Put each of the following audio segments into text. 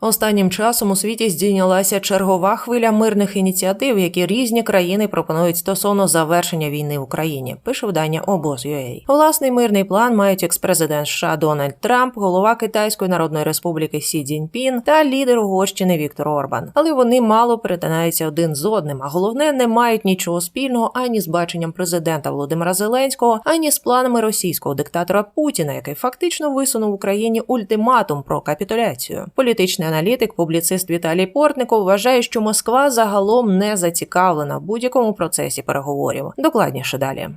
Останнім часом у світі здійнялася чергова хвиля мирних ініціатив, які різні країни пропонують стосовно завершення війни в Україні. Пише видання обоз.ua. Власний мирний план мають екс-президент США Дональд Трамп, голова Китайської Народної Республіки Сі Цзіньпін та лідер Угорщини Віктор Орбан. Але вони мало перетинаються один з одним. А головне, не мають нічого спільного ані з баченням президента Володимира Зеленського, ані з планами російського диктатора Путіна, який фактично висунув Україні ультиматум про капітуляцію. Політичний аналітик, публіцист Віталій Портников вважає, що Москва загалом не зацікавлена в будь-якому процесі переговорів. Докладніше далі.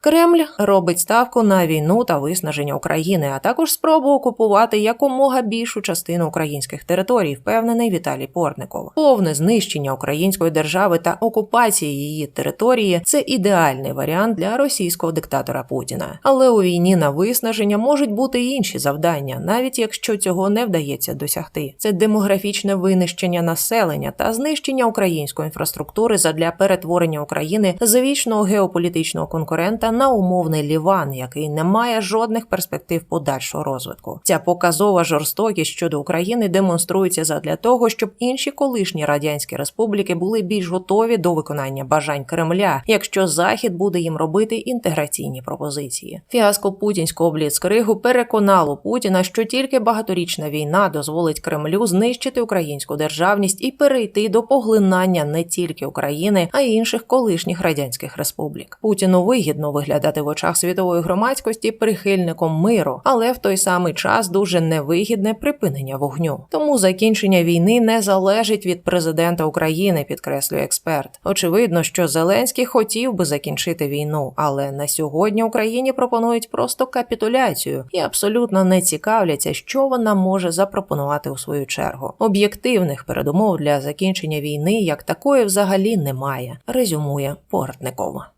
Кремль робить ставку на війну та виснаження України, а також спробу окупувати якомога більшу частину українських територій, впевнений Віталій Портников. Повне знищення української держави та окупація її території це ідеальний варіант для російського диктатора Путіна. Але у війні на виснаження можуть бути й інші завдання, навіть якщо цього не вдається досягти. Це демографічне винищення населення та знищення української інфраструктури задля перетворення України з вічного геополітичного конкурента на умовний Ліван, який не має жодних перспектив подальшого розвитку. Ця показова жорстокість щодо України демонструється задля того, щоб інші колишні радянські республіки були більш готові до виконання бажань Кремля, якщо Захід буде їм робити інтеграційні пропозиції. Фіаско путінського бліцкригу переконало Путіна, що тільки багаторічна війна дозволить Кремлю знищити українську державність і перейти до поглинання не тільки України, а й інших колишніх радянських республік. Путіну вигідно виглядати в очах світової громадськості прихильником миру, але в той самий час дуже невигідне припинення вогню. Тому закінчення війни не залежить від президента України, підкреслює експерт. Очевидно, що Зеленський хотів би закінчити війну, але на сьогодні Україні пропонують просто капітуляцію і абсолютно не цікавляться, що вона може запропонувати у свою чергу. Об'єктивних передумов для закінчення війни як такої взагалі немає. Резюмує Портников.